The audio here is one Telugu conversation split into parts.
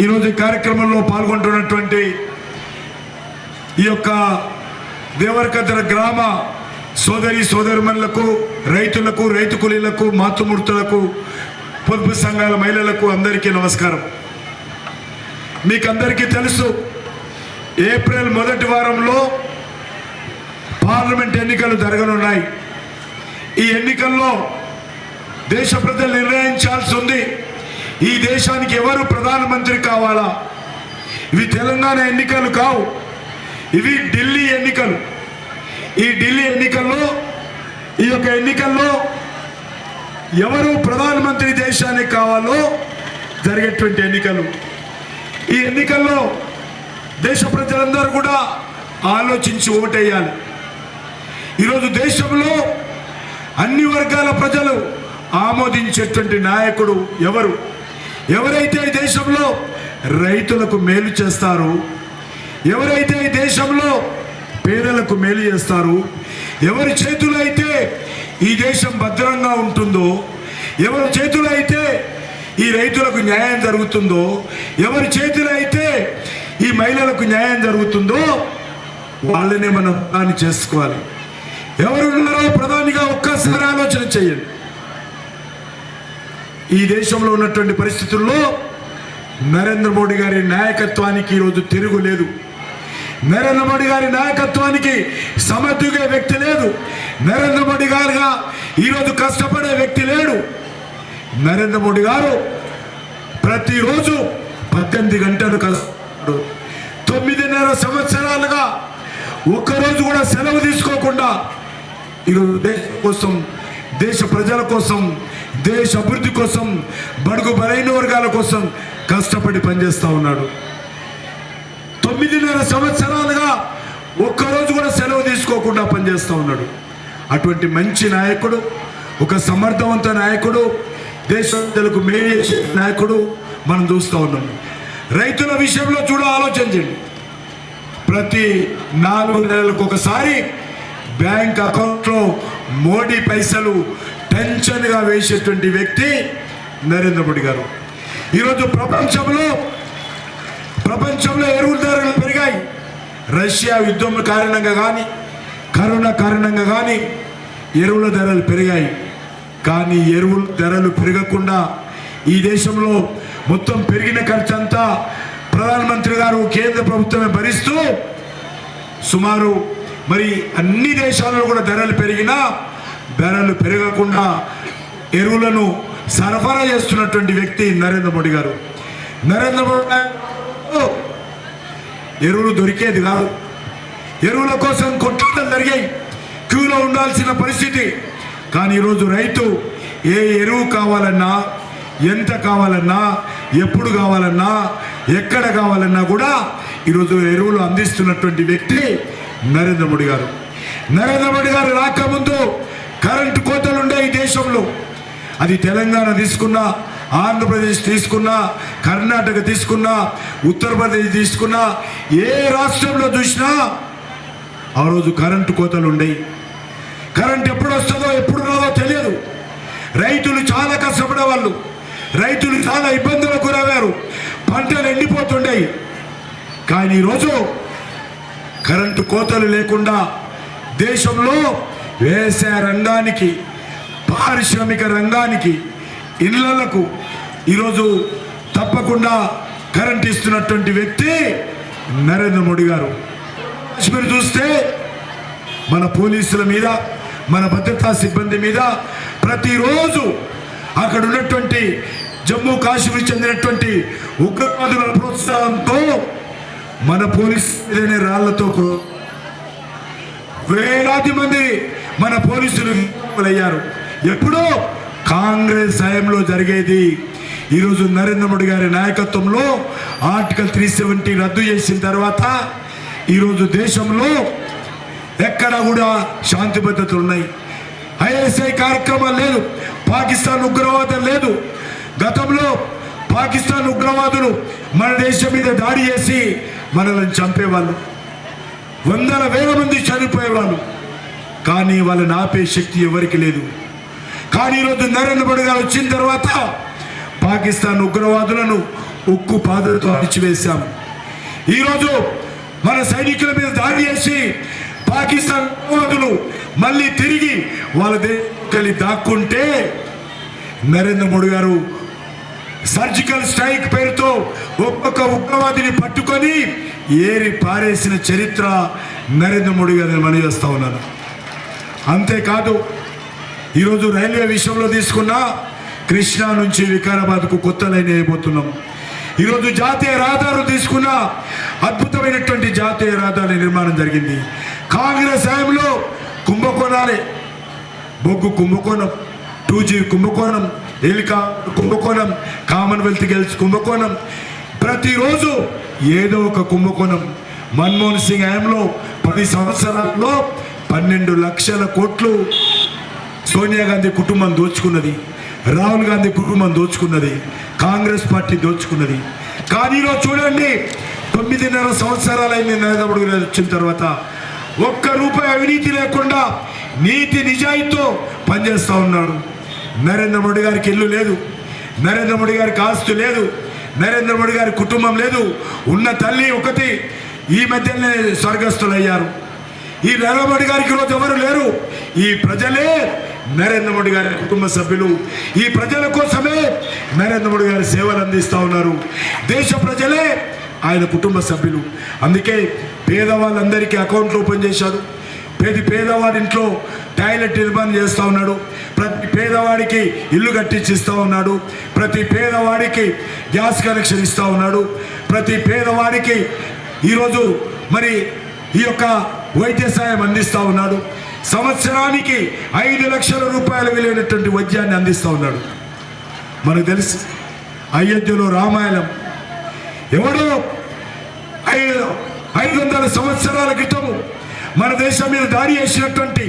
ఈరోజు కార్యక్రమంలో పాల్గొంటున్నటువంటి ఈ యొక్క దేవరకద్ర గ్రామ సోదరి సోదరిమణులకు రైతులకు రైతు కూలీలకు మాతృమూర్తులకు పొదుపు సంఘాల మహిళలకు అందరికీ నమస్కారం. మీకందరికీ తెలుసు ఏప్రిల్ మొదటి వారంలో పార్లమెంట్ ఎన్నికలు జరగనున్నాయి. ఈ ఎన్నికల్లో దేశ ప్రజలు నిర్ణయించాల్సి ఉంది. ఈ దేశానికి ఎవరు ప్రధానమంత్రి కావాలా? ఇవి తెలంగాణ ఎన్నికలు కావు. ఇవి ఢిల్లీ ఎన్నికలు. ఈ ఢిల్లీ ఎన్నికల్లో ఈ యొక్క ఎన్నికల్లో ఎవరు ప్రధానమంత్రి దేశానికి కావాలో జరిగేటువంటి ఎన్నికలు. ఈ ఎన్నికల్లో దేశ ప్రజలందరూ కూడా ఆలోచించి ఓటేయాలి. ఈరోజు దేశంలో అన్ని వర్గాల ప్రజలు ఆమోదించేటువంటి నాయకుడు ఎవరు? ఎవరైతే ఈ దేశంలో రైతులకు మేలు చేస్తారు ఎవరైతే ఈ దేశంలో పేదలకు మేలు చేస్తారు ఎవరి చేతులు అయితే ఈ దేశం భద్రంగా ఉంటుందో ఎవరి చేతులు అయితే ఈ రైతులకు న్యాయం జరుగుతుందో ఎవరి చేతులు అయితే ఈ మహిళలకు న్యాయం జరుగుతుందో వాళ్ళనే మనం దాన్ని చేసుకోవాలి. ఎవరున్నారో ప్రధానిగా ఒక్కసారి ఆలోచన చేయండి. ఈ దేశంలో ఉన్నటువంటి పరిస్థితుల్లో నరేంద్ర మోడీ గారి నాయకత్వానికి ఈరోజు తిరుగులేదు నరేంద్ర మోడీ గారి నాయకత్వానికి సమర్థుగే వ్యక్తి లేదు. నరేంద్ర మోడీ గారుగా ఈరోజు కష్టపడే వ్యక్తి లేడు. నరేంద్ర మోడీ గారు ప్రతిరోజు పద్దెనిమిది గంటలు కష్టపడు తొమ్మిదిన్నర సంవత్సరాలుగా ఒక్కరోజు కూడా సెలవు తీసుకోకుండా ఈరోజు దేశం కోసం దేశ ప్రజల కోసం దేశ అభివృద్ధి కోసం బడుగు బలైన వర్గాల కోసం కష్టపడి పనిచేస్తూ ఉన్నాడు. తొమ్మిదిన్నర సంవత్సరాలుగా ఒక్కరోజు కూడా సెలవు తీసుకోకుండా పనిచేస్తూ ఉన్నాడు. అటువంటి మంచి నాయకుడు ఒక సమర్థవంత నాయకుడు దేశ ప్రజలకు మేలు చేసే నాయకుడు మనం చూస్తూ ఉన్నాం. రైతుల విషయంలో చూడ ఆలోచించండి. ప్రతి నాలుగు నెలలకు ఒకసారి బ్యాంక్ అకౌంట్లో మోడీ పైసలు టెన్షన్గా వేసేటువంటి వ్యక్తి నరేంద్ర మోడీ గారు. ఈరోజు ప్రపంచంలో ప్రపంచంలో ఎరువుల ధరలు పెరిగాయి. రష్యా యుద్ధం కారణంగా కానీ కరోనా కారణంగా కానీ ఎరువుల ధరలు పెరిగాయి. కానీ ఎరువుల ధరలు పెరగకుండా ఈ దేశంలో మొత్తం పెరిగిన ఖర్చు అంతా ప్రధానమంత్రి గారు కేంద్ర ప్రభుత్వమే భరిస్తూ సుమారు మరి అన్ని దేశాలలో కూడా ధరలు పెరిగినా ధరలు పెరగకుండా ఎరువులను సరఫరా చేస్తున్నటువంటి వ్యక్తి నరేంద్ర మోడీ గారు. నరేంద్ర మోడీ గారు ఎరువులు దొరికేది కాదు. ఎరువుల కోసం కొట్టడం జరిగాయి. క్యూలో ఉండాల్సిన పరిస్థితి. కానీ ఈరోజు రైతు ఏ ఎరువు కావాలన్నా ఎంత కావాలన్నా ఎప్పుడు కావాలన్నా ఎక్కడ కావాలన్నా కూడా ఈరోజు ఎరువులు అందిస్తున్నటువంటి వ్యక్తి నరేంద్ర మోడీ గారు. నరేంద్ర మోడీ గారు రాకముందు కరెంటు కోతలు ఉండే ఈ దేశంలో. అది తెలంగాణ తీసుకున్నా ఆంధ్రప్రదేశ్ తీసుకున్నా కర్ణాటక తీసుకున్నా ఉత్తరప్రదేశ్ తీసుకున్నా ఏ రాష్ట్రంలో చూసినా ఆ రోజు కరెంటు కోతలు ఉండేవి కరెంట్ ఎప్పుడు వస్తుందో ఎప్పుడు రాదో తెలియదు. రైతులు చాలా కష్టపడేవాళ్ళు. రైతులు చాలా ఇబ్బందులకు గురయ్యారు. పంటలు ఎండిపోతుండేవి కానీ ఈరోజు కరెంటు కోతలు లేకుండా దేశంలో వ్యవసాయ రంగానికి పారిశ్రామిక రంగానికి ఇళ్ళకు ఈరోజు తప్పకుండా కరెంట్ ఇస్తున్నటువంటి వ్యక్తి నరేంద్ర మోడీ గారు. మీరు చూస్తే మన పోలీసుల మీద మన భద్రతా సిబ్బంది మీద ప్రతిరోజు అక్కడ ఉన్నటువంటి జమ్మూ కాశ్మీర్ చెందినటువంటి ఉగ్రవాదుల ప్రోత్సాహంతో మన పోలీసు రాళ్ళతో వేలాది మంది మన పోలీసులు అయ్యారు. ఎప్పుడో కాంగ్రెస్ హయాంలో జరిగేది. ఈరోజు నరేంద్ర మోడీ గారి నాయకత్వంలో ఆర్టికల్ త్రీ సెవెంటీ రద్దు చేసిన తర్వాత ఈరోజు దేశంలో ఎక్కడ కూడా శాంతి భద్రతలు ఉన్నాయి. ఐఎస్ఐ కార్యక్రమాలు లేదు. పాకిస్తాన్ ఉగ్రవాదం లేదు. గతంలో పాకిస్తాన్ ఉగ్రవాదులు మన దేశం మీద దాడి చేసి మనల్ని చంపేవాళ్ళు. వందల వేల మంది చనిపోయేవాళ్ళు. కానీ వాళ్ళని ఆపే శక్తి ఎవరికి లేదు. కానీ ఈరోజు నరేంద్ర మోడీ గారు వచ్చిన తర్వాత పాకిస్తాన్ ఉగ్రవాదులను ఉక్కు పాదలతో అణిచివేశాం. ఈరోజు మన సైనికుల మీద దాడి చేసి పాకిస్తాన్ ఉగ్రవాదులు మళ్ళీ తిరిగి వాళ్ళ దేశం దాక్కుంటే నరేంద్ర మోడీ గారు సర్జికల్ స్ట్రైక్ పేరుతో ఒక్కొక్క ఉగ్రవాదిని పట్టుకొని ఏరి పారేసిన చరిత్ర నరేంద్ర మోడీ గారిని మనవి చేస్తా ఉన్నాను. అంతేకాదు ఈరోజు రైల్వే విషయంలో తీసుకున్న కృష్ణా నుంచి వికారాబాద్కు కొత్త లైన్ వేయబోతున్నాం. ఈరోజు జాతీయ రహదారులు తీసుకున్న అద్భుతమైనటువంటి జాతీయ రహదారి నిర్మాణం జరిగింది. కాంగ్రెస్ హయాంలో కుంభకోణాలే. బొగ్గు కుంభకోణం టూ జీ కుంభకోణం ఎలికా కుంభకోణం కామన్వెల్త్ గెల్స్ కుంభకోణం. ప్రతిరోజు ఏదో ఒక కుంభకోణం. మన్మోహన్ సింగ్ హయాంలో పది సంవత్సరాల్లో పన్నెండు లక్షల కోట్లు సోనియా గాంధీ కుటుంబం దోచుకున్నది రాహుల్ గాంధీ కుటుంబం దోచుకున్నది కాంగ్రెస్ పార్టీ దోచుకున్నది. కానీ ఈరోజు చూడండి తొమ్మిదిన్నర సంవత్సరాలైంది నరేంద్ర మోడీ గారు వచ్చిన తర్వాత ఒక్క రూపాయి అవినీతి లేకుండా నీతి నిజాయితీతో పనిచేస్తూ ఉన్నాడు. నరేంద్ర మోడీ గారికి ఇల్లు లేదు నరేంద్ర మోడీ గారికి ఆస్తి లేదు నరేంద్ర మోడీ గారి కుటుంబం లేదు. ఉన్న తల్లి ఒకటి ఈ మధ్యనే స్వర్గస్థులయ్యారు. ఈ నరేంద్ర మోడీ గారికి ఈరోజు ఎవరు లేరు? ఈ ప్రజలే నరేంద్ర మోడీ గారి కుటుంబ సభ్యులు. ఈ ప్రజల కోసమే నరేంద్ర మోడీ గారి సేవలు అందిస్తూ ఉన్నారు. దేశ ప్రజలే ఆయన కుటుంబ సభ్యులు. అందుకే పేదవాళ్ళందరికీ అకౌంట్లు ఓపెన్ చేశారు. ప్రతి పేదవాడి ఇంట్లో టాయిలెట్ నిర్మాణం చేస్తూ ఉన్నాడు. ప్రతి పేదవాడికి ఇల్లు కట్టించిస్తూ ఉన్నాడు. ప్రతి పేదవాడికి గ్యాస్ కనెక్షన్ ఇస్తూ ఉన్నాడు. ప్రతి పేదవాడికి ఈరోజు మరి ఈ యొక్క వైద్య సాయం అందిస్తూ ఉన్నాడు. సంవత్సరానికి ఐదు లక్షల రూపాయలు విలువైనటువంటి వైద్యాన్ని అందిస్తూ ఉన్నాడు. మనకు తెలుసు అయోధ్యలో రామాయణం ఎవడో ఐదు ఐదు వందల సంవత్సరాల క్రితము మన దేశం మీద దాడి చేసినటువంటి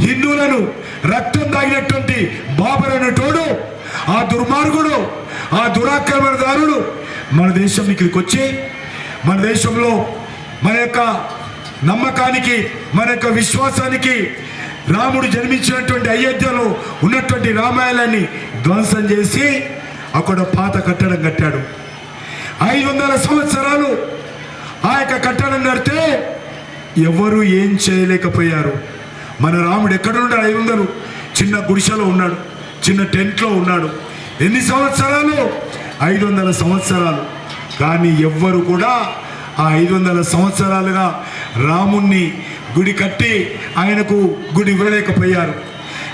హిందువులను రక్తం తాగినటువంటి బాబర్ అనేటోడు ఆ దుర్మార్గుడు ఆ దురాక్రమణదారుడు మన దేశం ఇక్కడికి వచ్చి మన దేశంలో మన యొక్క నమ్మకానికి మన యొక్క విశ్వాసానికి రాముడు జన్మించినటువంటి అయోధ్యలో ఉన్నటువంటి రామాయణాన్ని ధ్వంసం చేసి అక్కడ పాత కట్టడం కట్టాడు. ఐదు వందల సంవత్సరాలు ఆ యొక్క కట్టడం కడితే ఎవరు ఏం చేయలేకపోయారు. మన రాముడు ఎక్కడ ఉన్నాడు? ఐదు వందలు. చిన్న గుడిసెలో ఉన్నాడు. చిన్న టెంట్లో ఉన్నాడు. ఎన్ని సంవత్సరాలు? ఐదు వందల సంవత్సరాలు. కానీ ఎవ్వరు కూడా ఆ ఐదు వందల సంవత్సరాలుగా రాముణ్ణి గుడి కట్టి ఆయనకు గుడి ఇవ్వలేకపోయారు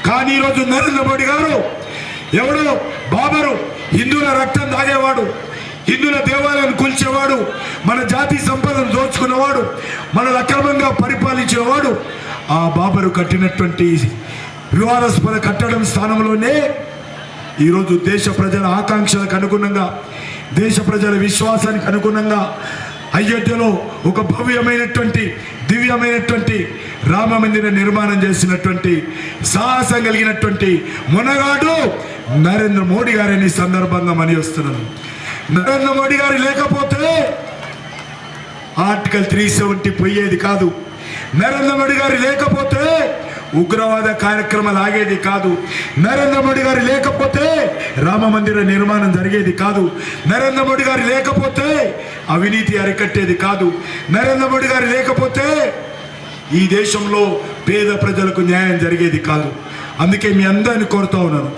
కానీ ఈరోజు నరేంద్ర మోడీ గారు ఎవడో బాబరు హిందువుల రక్తం తాగేవాడు హిందువుల దేవాలయాన్ని కూల్చేవాడు మన జాతి సంపదను దోచుకున్నవాడు మనల్ని అక్రమంగా పరిపాలించినవాడు ఆ బాబరు కట్టినటువంటి వివాదాస్పద కట్టడం స్థానంలోనే ఈరోజు దేశ ప్రజల ఆకాంక్షలకు అనుగుణంగా దేశ ప్రజల విశ్వాసానికి అనుగుణంగా అయోధ్యలో ఒక భవ్యమైనటువంటి దివ్యమైనటువంటి రామ మందిర నిర్మాణం చేసినటువంటి సాహసం కలిగినటువంటి మొనగాడు నరేంద్ర మోడీ గారిని సందర్భంగా మని వస్తున్నాను. నరేంద్ర మోడీ గారు లేకపోతే ఆర్టికల్ త్రీ సెవెంటీ పోయేది కాదు. నరేంద్ర మోడీ గారు లేకపోతే ఉగ్రవాద కార్యక్రమాలు ఆగేది కాదు. నరేంద్ర మోడీ గారు లేకపోతే రామ మందిర నిర్మాణం జరిగేది కాదు. నరేంద్ర మోడీ గారు లేకపోతే అవినీతి అరికట్టేది కాదు. నరేంద్ర మోడీ గారు లేకపోతే ఈ దేశంలో పేద ప్రజలకు న్యాయం జరిగేది కాదు. అందుకే మీ అందరిని కోరుతా ఉన్నాను.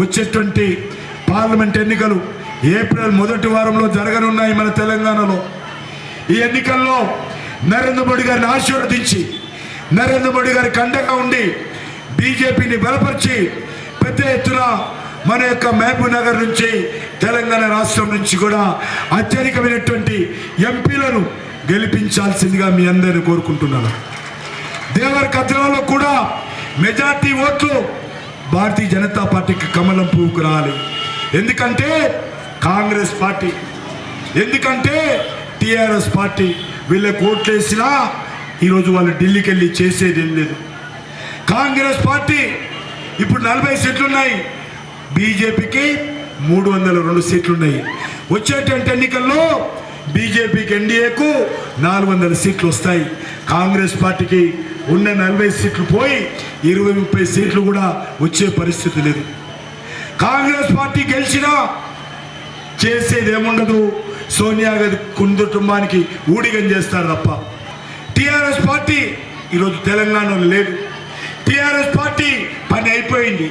వచ్చేటువంటి పార్లమెంట్ ఎన్నికలు ఏప్రిల్ మొదటి వారంలో జరగనున్నాయి మన తెలంగాణలో. ఈ ఎన్నికల్లో నరేంద్ర మోడీ గారిని ఆశీర్వదించి నరేంద్ర మోడీ గారికి అండగా ఉండి బీజేపీని బలపరిచి పెద్ద ఎత్తున మన యొక్క మహబూబ్ నగర్ నుంచి తెలంగాణ రాష్ట్రం నుంచి కూడా అత్యధికమైనటువంటి ఎంపీలను గెలిపించాల్సిందిగా మీ అందరిని కోరుకుంటున్నాను. దేవర్ కథలలో కూడా మెజార్టీ ఓట్లు భారతీయ జనతా పార్టీకి కమలం పువ్వుకు రావాలి ఎందుకంటే కాంగ్రెస్ పార్టీ ఎందుకంటే టీఆర్ఎస్ పార్టీ వీళ్ళకి ఓట్లేసినా ఈరోజు వాళ్ళు ఢిల్లీకి వెళ్ళి చేసేది ఏం లేదు. కాంగ్రెస్ పార్టీ ఇప్పుడు నలభై సీట్లు ఉన్నాయి బీజేపీకి మూడు వందల రెండు సీట్లు ఉన్నాయి వచ్చేటువంటి ఎన్నికల్లో బీజేపీకి ఎన్డీఏకు నాలుగు వందల సీట్లు వస్తాయి. కాంగ్రెస్ పార్టీకి ఉన్న నలభై సీట్లు పోయి ఇరవై ముప్పై సీట్లు కూడా వచ్చే పరిస్థితి లేదు. కాంగ్రెస్ పార్టీ గెలిచినా చేసేది ఏముండదు. సోనియా గాంధీ కుటుంబానికి ఊడిగం చేస్తారు తప్ప. టిఆర్ఎస్ పార్టీ ఈరోజు తెలంగాణలో లేదు. టిఆర్ఎస్ పార్టీ పని అయిపోయింది.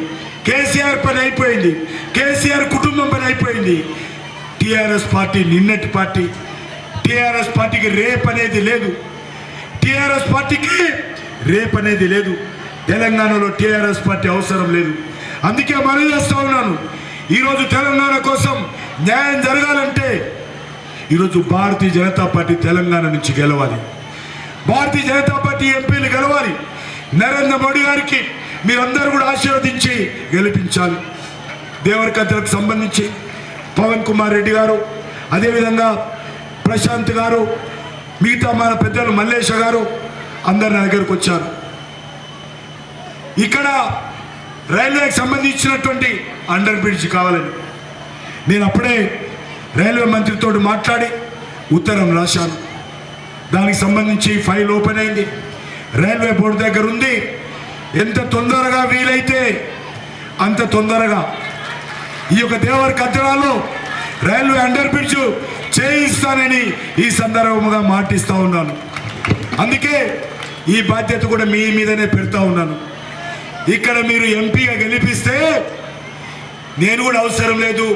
కేసీఆర్ పని అయిపోయింది. కేసీఆర్ కుటుంబం పని అయిపోయింది. టిఆర్ఎస్ పార్టీ నిన్నటి పార్టీ. టిఆర్ఎస్ పార్టీకి రేప్ అనేది లేదు. టిఆర్ఎస్ పార్టీకి రేప్ అనేది లేదు. తెలంగాణలో టిఆర్ఎస్ పార్టీ అవసరం లేదు. అందుకే మనం చేస్తూ ఉన్నాను. ఈరోజు తెలంగాణ కోసం న్యాయం జరగాలంటే ఈరోజు భారతీయ జనతా పార్టీ తెలంగాణ నుంచి గెలవాలి. భారతీయ జనతా పార్టీ ఎంపీలు గెలవాలి. నరేంద్ర మోడీ గారికి మీరందరూ కూడా ఆశీర్వదించి గెలిపించాలి. దేవరకథలకు సంబంధించి పవన్ కుమార్ రెడ్డి గారు అదేవిధంగా ప్రశాంత్ గారు మిగతా మన పెద్దలు మల్లేష గారు అందరు నా దగ్గరకు వచ్చారు. ఇక్కడ రైల్వేకి సంబంధించినటువంటి అండర్ బ్రిడ్జ్ కావాలని నేను అప్పుడే రైల్వే మంత్రితో మాట్లాడి ఉత్తరం రాశాను. దానికి సంబంధించి ఫైల్ ఓపెన్ అయింది. రైల్వే బోర్డు దగ్గర ఉంది. ఎంత తొందరగా వీలైతే అంత తొందరగా. ఈ యొక్క దేవర కట్టడాలో రైల్వే అండర్ బ్రిడ్జ్ చేయిస్తానని ఈ సందర్భంగా మాటిస్తూ ఉన్నాను. అందుకే ఈ బాధ్యత కూడా మీ మీదనే పెడతా ఉన్నాను. ఇక్కడ మీరు ఎంపీగా గెలిపిస్తే నేను కూడా అవసరం లేదు.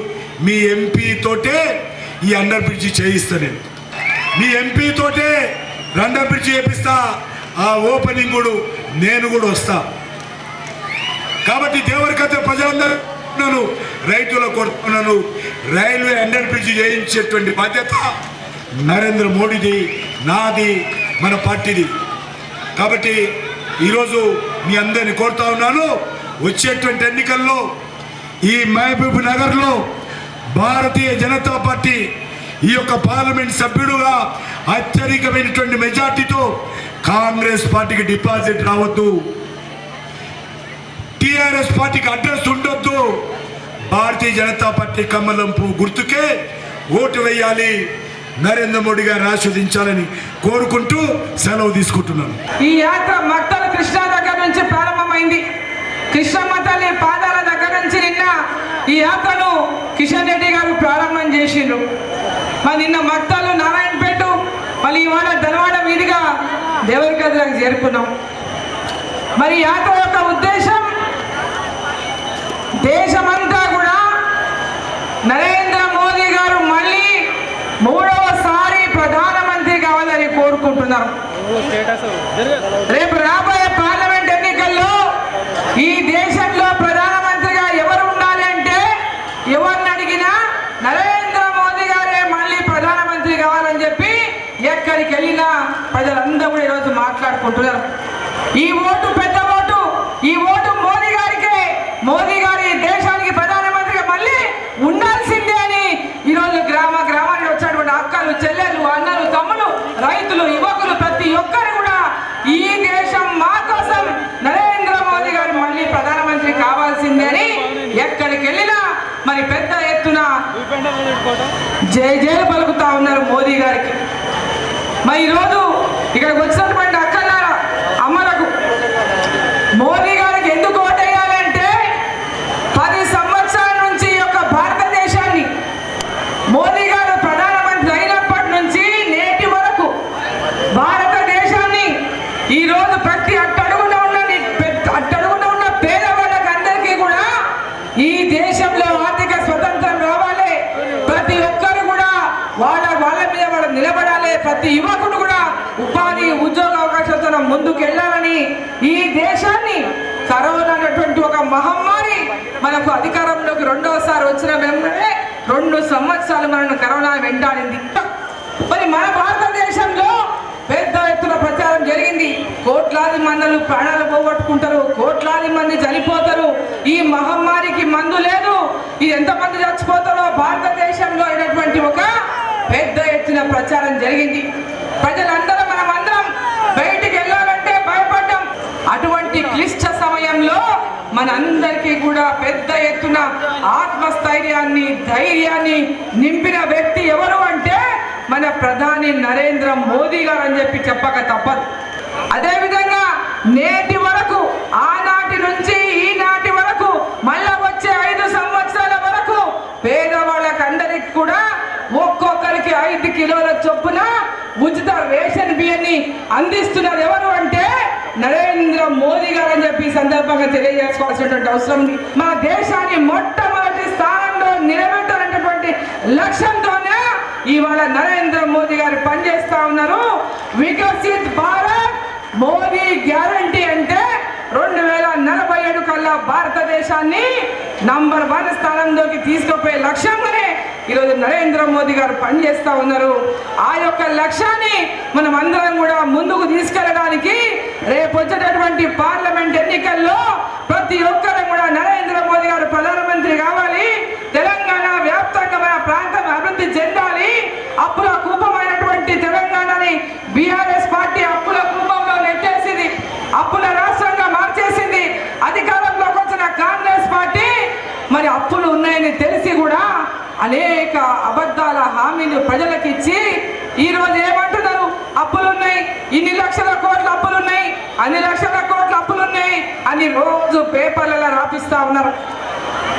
మీ ఎంపీ తోటే ఈ అండర్ బ్రిడ్జ్ చేయిస్తాను నేను. మీ ఎంపీ తోటే బ్రిడ్జ్ చేపిస్తా. ఆ ఓపెనింగ్ కూడా నేను కూడా వస్తా. కాబట్టి దేవరికత ప్రజలందరూ రైతుల కొడుకున్నాను రైల్వే అండర్ బ్రిడ్జ్ చేయించేటువంటి బాధ్యత నరేంద్ర మోడీది నాది మన పార్టీది. కాబట్టి ఈరోజు మీ అందరిని కోరుతా ఉన్నాను. వచ్చేటువంటి ఎన్నికల్లో ఈ మహబూబ్ నగర్లో భారతీయ జనతా పార్టీ ఈ యొక్క పార్లమెంట్ సభ్యుడుగా అత్యధికమైనటువంటి మెజార్టీతో కాంగ్రెస్ పార్టీకి డిపాజిట్ రావద్దు. టిఆర్ఎస్ పార్టీకి అడ్రస్ ఉండొద్దు. భారతీయ జనతా పార్టీ కమలం పువ్వు గుర్తుకే ఓటు వేయాలి. నరేంద్ర మోడీ గారు ఆస్వాదించాలని కోరుకుంటూ సెలవు తీసుకుంటున్నాను. ఈ యాత్ర మక్తల కృష్ణ దగ్గర నుంచి ప్రారంభమైంది. కృష్ణమ్మ తల్లి పాదాల దగ్గర నుంచి నిన్న ఈ యాత్రను కిషన్ రెడ్డి గారు ప్రారంభం చేసిండ్రు. మరి నిన్న మక్తలు నారాయణపేట మళ్ళీ ఇవాళ ధనవాడ మీదుగా దేవరికద్రకు చేరుకున్నాం. మరి యాత్ర యొక్క ఉద్దేశం దేశమంతా కూడా నరేంద్ర మోదీ గారు మళ్ళీ మూడవసారి ప్రధానమంత్రి కావాలని కోరుకుంటున్నారు. రేపు రాబోయే పార్లమెంట్ ఎన్నికల్లో ఈ దేశంలో ప్రధానమంత్రిగా ఎవరు ఉండాలి అంటే ఎవరిని అడిగినా నరేంద్ర మోదీ గారే మళ్ళీ ప్రధానమంత్రి కావాలని చెప్పి ఎక్కడికి వెళ్ళినా ప్రజలందరూ కూడా ఈరోజు మాట్లాడుకుంటున్నారు. ఈ ఓటు పెద్ద ఓటు ఈ ఓటు మోదీ గారికే. మోదీ గారు ఈ దేశానికి ప్రధానమంత్రిగా మళ్ళీ ఉండాల్సిందే అని ఈరోజు గ్రామ గ్రామానికి వచ్చినటువంటి అక్కలు చెల్లెలు అన్నలు తమ్ములు రైతులు యువకులు ప్రతి ఒక్కరు కూడా ఈ దేశం మా కోసం నరేంద్ర మోదీ గారు మళ్ళీ ప్రధానమంత్రి కావాల్సిందే అని ఎక్కడికి వెళ్ళినా మరి పెద్ద ఎత్తున జై జైలు పలుకుతా ఉన్నారు మోదీ గారికి. మరి ఈరోజు ఇక్కడికి వచ్చినటువంటి అక్కలారా అమ్మలకు మోదీ గారికి ఎందుకు ఓటేయాలంటే పది సంవత్సరాల నుంచి ఈ యొక్క భారతదేశాన్ని మోదీ గారు ప్రధానమంత్రి అయినప్పటి నుంచి నేటి వరకు భారతదేశాన్ని ఈరోజు ప్రతి అట్టడుగున ఉన్న అట్టడుగున ఉన్న పేదవాళ్ళకి అందరికీ కూడా ఈ దేశంలో ఆర్థిక స్వతంత్రం రావాలి. ప్రతి ఒక్కరు కూడా వాళ్ళ వాళ్ళ మీద వాళ్ళు నిలబడాలి. ప్రతి యువకుడు కూడా మనం ముందుకెళ్ళాలని ఈ దేశాన్ని కరోనా అనేటువంటి ఒక మహమ్మారి మనకు అధికారంలోకి రెండవసారి వచ్చిన వెంబడే రెండు సంవత్సరాలు మనను కరోనా వెంటాడింది. మరి మన భారతదేశంలో పెద్ద ఎత్తున ప్రచారం జరిగింది. కోట్లాది మందులు ప్రాణాలు పోగొట్టుకుంటారు కోట్లాది మంది చనిపోతారు. ఈ మహమ్మారికి మందు లేదు. ఇది ఎంతమంది చచ్చిపోతారో భారతదేశంలో అయినటువంటి ఒక పెద్ద ఎత్తున ప్రచారం జరిగింది. ప్రజలందరూ విషయంలో మనందరికీ కూడా పెద్ద ఎత్తున ఆత్మస్థైర్యాన్ని ధైర్యాన్ని నింపిన వ్యక్తి ఎవరు అంటే మన ప్రధాని నరేంద్ర మోదీ గారు అని చెప్పి చెప్పక తప్పదు. అదేవిధంగా నేటి వరకు ఆనాటి నుంచి ఈనాటి వరకు మళ్ళా వచ్చే ఐదు సంవత్సరాల వరకు పేదవాళ్ళకందరికి కూడా ఒక్కొక్కరికి ఐదు కిలోల చొప్పున ఉచిత రేషన్ బియ్యాన్ని అందిస్తున్నారు ఎవరు అంటే నరేంద్ర మోదీ గారు అని చెప్పి సందర్భంగా తెలియజేసుకోవాల్సినటువంటి అవసరం ఉంది. మన దేశాన్ని మొట్టమొదటి స్థానంలో నిలబెట్టాలనేటువంటి లక్ష్యంతోనే ఇవాళ నరేంద్ర మోదీ గారు పనిచేస్తా ఉన్నారు. వికసిత్ భారత్ మోదీ గ్యారంటీ అంటే రెండు వేల నలభై ఏడు కల్లా భారతదేశాన్ని నంబర్ వన్ స్థానంలోకి తీసుకుపోయే లక్ష్యంగానే ఈరోజు నరేంద్ర మోదీ గారు పనిచేస్తా ఉన్నారు. ఆ యొక్క లక్ష్యాన్ని మనం అందరం కూడా ముందుకు తీసుకెళ్ళడానికి రేపు వచ్చేటటువంటి పార్లమెంట్ ఎన్నికల్లో ప్రతి ఒక్కరం కూడా నరేంద్ర మోదీ గారు ప్రధానమంత్రి కావాలి. తెలంగాణ వ్యాప్తంగా మన ప్రాంతం అభివృద్ధి చెందాలి. అప్పుల కూపమైనటువంటి తెలంగాణని బీఆర్ఎస్ పార్టీ అప్పుల కూపంలో నెట్టేసింది అప్పుల రాష్ట్రంగా మార్చేసింది అధికారంలోకి వచ్చిన కాంగ్రెస్ పార్టీ మరి అప్పులు ఉన్నాయని తెలిసి కూడా అనేక అబద్ధాల హామీలు ప్రజలకిచ్చి ఈరోజు ఏమంటున్నారు? అప్పులున్నాయి. ఇన్ని లక్షల కోట్ల అప్పులున్నాయి. అన్ని లక్షల కోట్ల అప్పులున్నాయి. అని రోజు పేపర్లలో రాపిస్తా ఉన్నారు.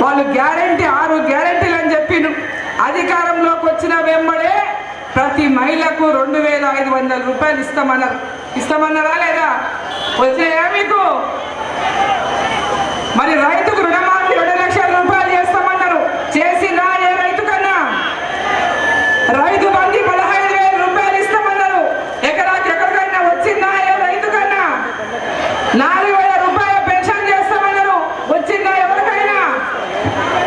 వాళ్ళు గ్యారంటీ ఆరు గ్యారంటీలు అని చెప్పిండు అధికారంలోకి వచ్చిన వెంబడే ప్రతి మహిళకు రెండు వేల ఐదు వందల రూపాయలు ఇస్తామన్నారు. ఇస్తామన్నారా లేదా? వచ్చాయా మీకు? మరి రైతు రుణమాఫీ రెండు లక్షల రూపాయలు చేస్తామన్నారు చేసిందా ఏ రైతు కన్నా రైతు బంధి పదహైదు వేల రూపాయలు ఇస్తామన్నారు ఎకరాకి ఎక్కడికైనా వచ్చిందా ఏ రైతు కన్నా నాలుగు వేల రూపాయల పెన్షన్ చేస్తామన్నారు వచ్చిందా ఎవరికైనా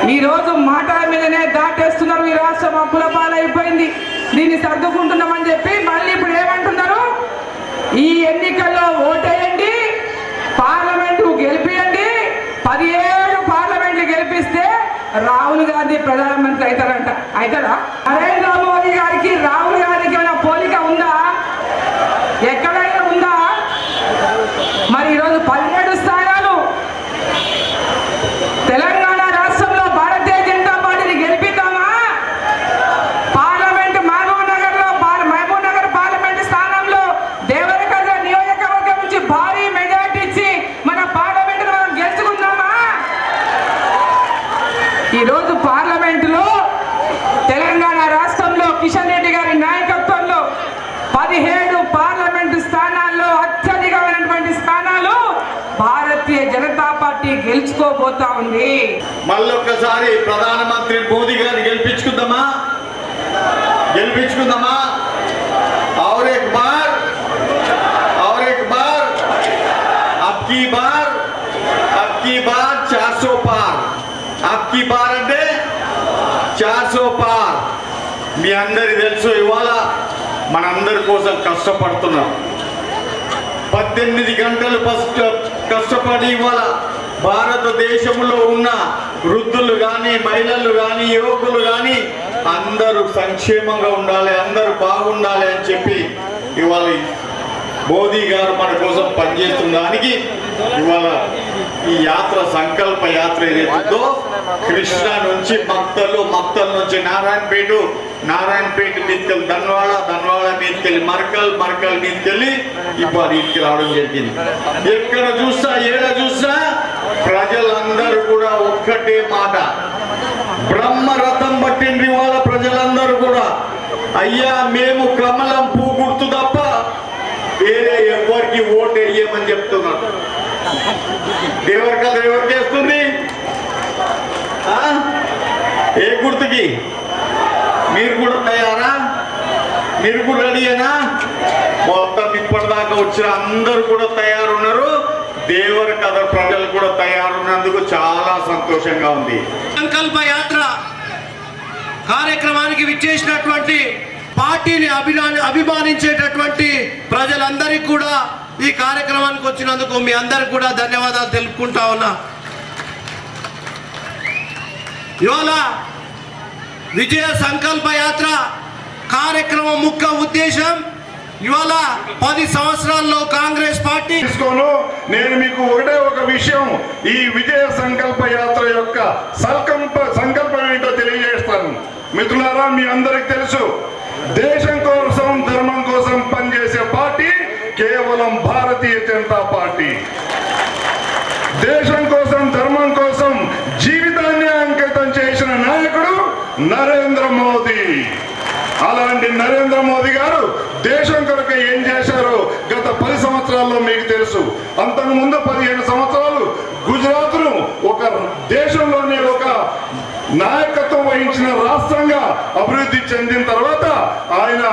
ఈ రోజు మాట మీదనే దాటేస్తున్నారు ఈ రాష్ట్రం అప్పుల పాలైపోయింది దీన్ని సర్దుకుంటున్నామని చెప్పి మళ్ళీ ఇప్పుడు ఏమంటున్నారు ఈ ఎన్నికల్లో ఓటేయండి పార్లమెంటు గెలిపియండి పదిహేడు పార్లమెంట్లు గెలిపిస్తే రాహుల్ ప్రధానమంత్రి అవుతారంట. అవుతారా? నరేంద్ర మోదీ గారికి రాహుల్ గాంధీకి ఏమైనా పోలిక ఉందా ఎక్కడైనా ఉందా మరి ఈరోజు పదిహేడు స్థానాలు తెలంగాణ రాష్ట్రంలో భారతీయ జనతా పార్టీని గెలిపిద్దామా పార్లమెంట్ మహబూబ్ నగర్లో మహబూబ్ నగర్ పార్లమెంట్ స్థానంలో దేవరకద్ర నియోజకవర్గం నుంచి భారీ మెజార్టీ ఇచ్చి మన పార్లమెంట్ మనం గెలుచుకుందామా ఈ రోజు పార్లమెంట్లో తెలంగాణ రాష్ట్రంలో కిషన్ రెడ్డి గారి నాయకత్వంలో పదిహేడు పార్లమెంటు స్థానాల్లో అత్యధికమైనటువంటి స్థానాలు భారతీయ జనతా పార్టీ గెలుచుకోబోతా ఉంది. మళ్ళొక్కసారి ప్రధానమంత్రి మోదీ గారిని గెలిపించుకుందామా? గెలిపించుకుందామా? అవరే కుమార్ అవరే కుమార్ అబ్కి బార్! అబ్కి బార్ చార్సో పార్! అబ్కి బార్ అంటే చార్సో పార్! మీ అందరి తెలుసు ఇవాళ మనందరి కోసం కష్టపడుతున్నాం. పద్దెనిమిది గంటలు కష్టపడి ఇవాళ భారతదేశంలో ఉన్న వృద్ధులు కానీ మహిళలు కానీ యువకులు కానీ అందరూ సంక్షేమంగా ఉండాలి అందరూ బాగుండాలి అని చెప్పి ఇవాళ మోదీ గారు మన కోసం పనిచేస్తున్న దానికి ఇవాళ ఈ యాత్ర సంకల్ప యాత్ర ఏదైతుందో కృష్ణ నుంచి మక్తలు భక్తల నుంచి నారాయణపేట నారాయణపేట మీదకెళ్ళి ధన్వాడ ధన్వాడ మీదకెళ్ళి మర్కల్ మర్కల్ మీదకెళ్ళి ఇప్పుడు ఇంటికి రావడం జరిగింది. ఎక్కడ చూస్తా ఏడ చూస్తా ప్రజలందరూ కూడా ఒక్కటే మాట. బ్రహ్మరథం పట్టిండ్రి వాళ్ళ ప్రజలందరూ కూడా. అయ్యా మేము కమలం పూ గుర్తు తప్ప వేరే ఎవరికి ఓటు వేయమని చెప్తున్నారు దేవరి కథ ఎవరికి వేస్తుంది? ఆ? ఏ గుర్తుకి? మీరు కూడా తయారా మీరు కూడా రెడీయేనా మొత్తం ఇప్పటిదాకా వచ్చిన అందరూ కూడా తయారున్నారు. దేవర కథ ప్రజలు కూడా తయారున్నందుకు చాలా సంతోషంగా ఉంది. సంకల్ప యాత్ర కార్యక్రమానికి విచ్చేసినటువంటి పార్టీని అభిమాని అభిమానించేటటువంటి ప్రజలందరికీ కూడా ఈ కార్యక్రమానికి వచ్చినందుకు మీ అందరికి కూడా ధన్యవాదాలు తెలుపుకుంటా ఉన్నా. ఇవాళ విజయ సంకల్ప యాత్ర కార్యక్రమం ముఖ్య ఉద్దేశం. ఇవాళ పది సంవత్సరాల్లో కాంగ్రెస్ పార్టీ తీసుకోను. నేను మీకు ఒకటే ఒక విషయం. ఈ విజయ సంకల్ప యాత్ర యొక్క సంకల్ప సంకల్పం ఏంటో తెలియజేస్తాను. మిత్రులారా మీ అందరికి తెలుసు. దేశం కోసం ధర్మం కోసం పనిచేసే పార్టీ కేవలం భారతీయ జనతా పార్టీ. దేశం కోసం ధర్మం కోసం జీవితాన్ని అంకితం చేసిన నాయకుడు నరేంద్ర మోదీ. అలాంటి నరేంద్ర మోదీ గారు దేశం కొరకు ఏం చేశారో గత పది సంవత్సరాల్లో మీకు తెలుసు. అంతకు ముందు పదిహేను సంవత్సరాలు గుజరాత్ను ఒక దేశంలోనే ఒక నాయకత్వం వహించిన రాష్ట్రంగా అభివృద్ధి చెందిన తర్వాత ఆయన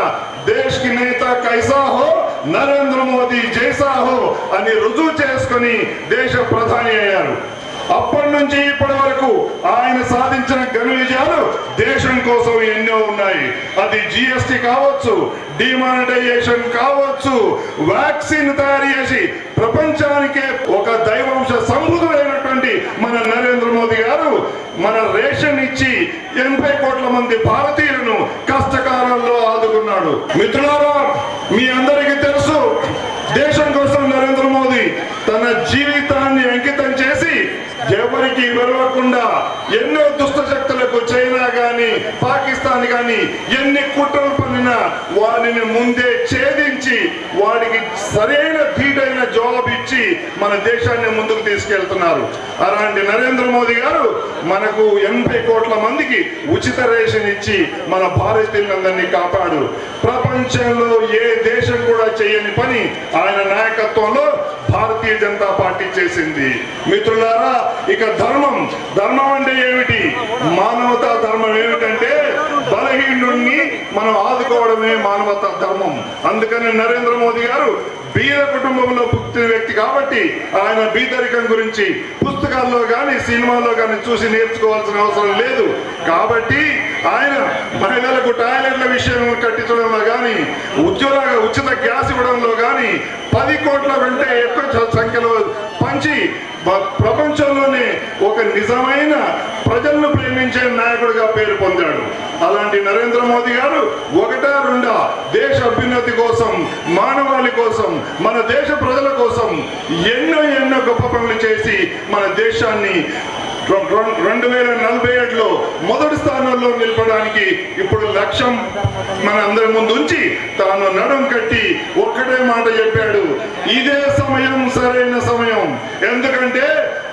దేశ్కి నేత కైసా హో నరేంద్ర మోదీ జైసా హో అని రుజువు చేసుకొని దేశ ప్రధాని అయ్యారు. అప్పటి నుంచి ఇప్పటి వరకు ఆయన సాధించిన ఘన విజయాలు దేశం కోసం ఎన్నో ఉన్నాయి. అది జిఎస్టి కావచ్చు డిమానిటైజేషన్ కావచ్చు వ్యాక్సిన్ తయారు చేసి ప్రపంచానికే ఒక దైవంశ సంబుధుడైనటువంటి మన నరేంద్ర మోదీ గారు మన రేషన్ ఇచ్చి ఎనభై కోట్ల మంది భారతీయులను కష్టకాలంలో ఆదుకున్నాడు. మిత్రులారా మీ అందరికీ తెలుసు దేశం కోసం నరేంద్ర మోదీ తన జీవితాన్ని అంకితం చేసి ఎవరికి వెళ్ళకుండా ఎన్నో దుష్ట శక్తులకు చైనా గాని పాకిస్తాన్ గాని ఎన్ని కుట్రలు పన్నినా వారిని ముందే ఛేదించి వాడికి సరైన ధీటైన జవాబు ఇచ్చి మన దేశాన్ని ముందుకు తీసుకెళ్తున్నారు. అలాంటి నరేంద్ర మోదీ గారు మనకు ఎనభై కోట్ల మందికి ఉచిత రేషన్ ఇచ్చి మన భారతీయులందరినీ కాపాడు. ప్రపంచంలో ఏ దేశం కూడా చేయని పని ఆయన నాయకత్వంలో భారతీయ జనతా పార్టీ చేసింది. మిత్రులారా ఇక ధర్మం. ధర్మం అంటే ఏమిటి? మానవతా ధర్మం ఏమిటంటే బలహీనుణ్ణి మనం ఆదుకోవడమే మానవతా ధర్మం. అందుకని నరేంద్ర మోదీ గారు బీద కుటుంబంలో పుట్టిన వ్యక్తి కాబట్టి ఆయన బీదరికం గురించి పుస్తకాల్లో కానీ సినిమాల్లో కానీ చూసి నేర్చుకోవాల్సిన అవసరం లేదు. కాబట్టి ఆయన మహిళలకు టాయిలెట్ల విషయం కట్టించడంలో కానీ ఉద్యోగ ఉచిత గ్యాస్ ఇవ్వడంలో కానీ పది కోట్ల కంటే ఎక్కువ సంఖ్యలో పంచి ప్రపంచంలోనే ఒక నిజమైన ప్రజలను ప్రేమించే నాయకుడిగా పేరు పొందాడు. అలాంటి నరేంద్ర మోదీ గారు ఒకటా రెండా దేశ అభ్యున్నతి కోసం మానవాళి కోసం మన దేశ ప్రజల కోసం ఎన్నో ఎన్నో గొప్ప పనులు చేసి మన దేశాన్ని రెండు వేల నలభై ఏడులో మొదటి స్థానంలో నిలపడానికి ఇప్పుడు లక్ష్యం మన అందరి ముందు ఉంచి తాను నడుం కట్టి ఒక్కటే మాట చెప్పాడు. ఇదే సమయం సరైన సమయం. ఎందుకంటే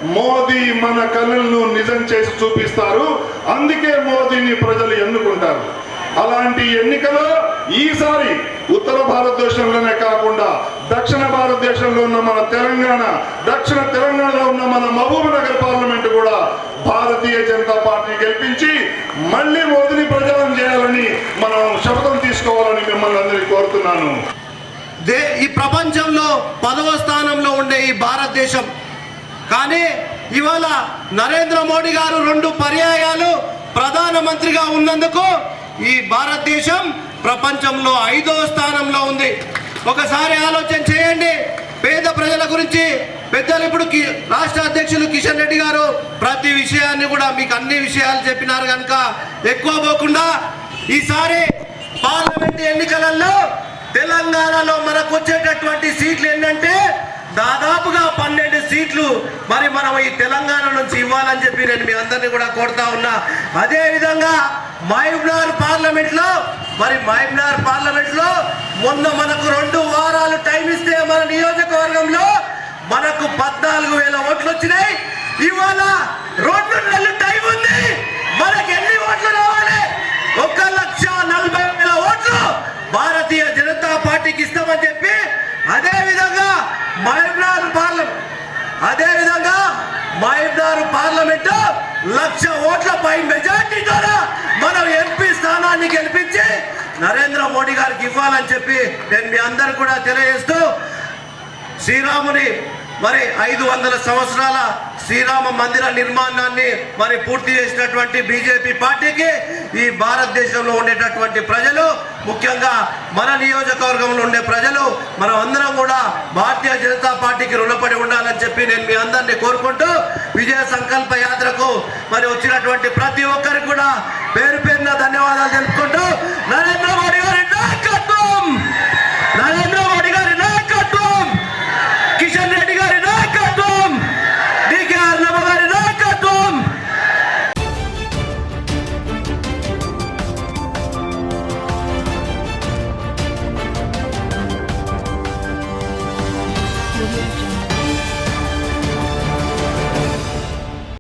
మోదీ మన కళలను నిజం చేసి చూపిస్తారు. అందుకే మోదీని ప్రజలు ఎన్నుకుంటారు. అలాంటి ఎన్నికలో ఈసారి ఉత్తర భారతదేశంలోనే కాకుండా దక్షిణ భారతదేశంలో ఉన్న మన తెలంగాణ దక్షిణ తెలంగాణలో ఉన్న మన మహబూబ్ నగర్ భారతీయ జనతా పార్టీ గెలిపించి మళ్ళీ మోదీని ప్రచారం చేయాలని మనం శపథం తీసుకోవాలని మిమ్మల్ని అందరినీ కోరుతున్నాను. దే ఈ ప్రపంచంలో పదవ స్థానంలో ఉండే ఈ భారతదేశం. కానీ ఇవాళ నరేంద్ర మోడీ గారు రెండు పర్యాయాలు ప్రధానమంత్రిగా ఉన్నందుకు ఈ భారతదేశం ప్రపంచంలో ఐదవ స్థానంలో ఉంది. ఒకసారి ఆలోచన చేయండి. పేద ప్రజల గురించి పెద్దలు ఇప్పుడు కి- రాష్ట్ర అధ్యక్షులు కిషన్ రెడ్డి గారు ప్రతి విషయాన్ని కూడా మీకు అన్ని విషయాలు చెప్పినారు కనుక ఎక్కువ పోకుండా ఈసారి పార్లమెంట్ ఎన్నికలలో తెలంగాణలో మనకు వచ్చేటటువంటి సీట్లు ఏంటంటే దాదాపుగా పన్నెండు సీట్లు మరి మనం ఈ తెలంగాణ నుంచి ఇవ్వాలని చెప్పి నేను మీ అందరినీ కూడా కోరుతా ఉన్నా. అదేవిధంగా మహబూబ్నగర్ మరి మహబూబ్నగర్ పార్లమెంట్లో మొన్న మనకు రెండు వారాలు టైం ఇస్తే మన నియోజకవర్గంలో మనకు పద్నాలుగు వేల ఓట్లు వచ్చినాయి. ఇవాళ రెండు నెలలు టైం ఉంది. మనకి ఎన్ని ఓట్లు రావాలి? ఒక లక్ష నలభై వేల ఓట్లు భారతీయ జనతా పార్టీకి ఇస్తామని చెప్పి అదే విధంగా మహబూబ్నగర్ పార్లమెంట్ అదేవిధంగా విధంగా పార్లమెంటు లక్ష ఓట్ల పై మెజార్టీ ద్వారా మనం ఎంపీ స్థానాన్ని గెలిపించి నరేంద్ర మోడీ గారికి ఇవ్వాలని చెప్పి నేను మీ అందరు కూడా తెలియజేస్తూ శ్రీరాముని మరి ఐదు వందల సంవత్సరాల శ్రీరామ మందిర నిర్మాణాన్ని మరి పూర్తి చేసినటువంటి బీజేపీ పార్టీకి ఈ భారతదేశంలో ఉండేటటువంటి ప్రజలు ముఖ్యంగా మన నియోజకవర్గంలో ఉండే ప్రజలు మనం అందరం కూడా భారతీయ జనతా పార్టీకి రుణపడి ఉండాలని చెప్పి నేను మీ అందరినీ కోరుకుంటూ విజయ సంకల్ప యాత్రకు మరి వచ్చినటువంటి ప్రతి ఒక్కరికి కూడా పేరు పేరున ధన్యవాదాలు తెలుపుకుంటూ నరేంద్ర మోడీ గారి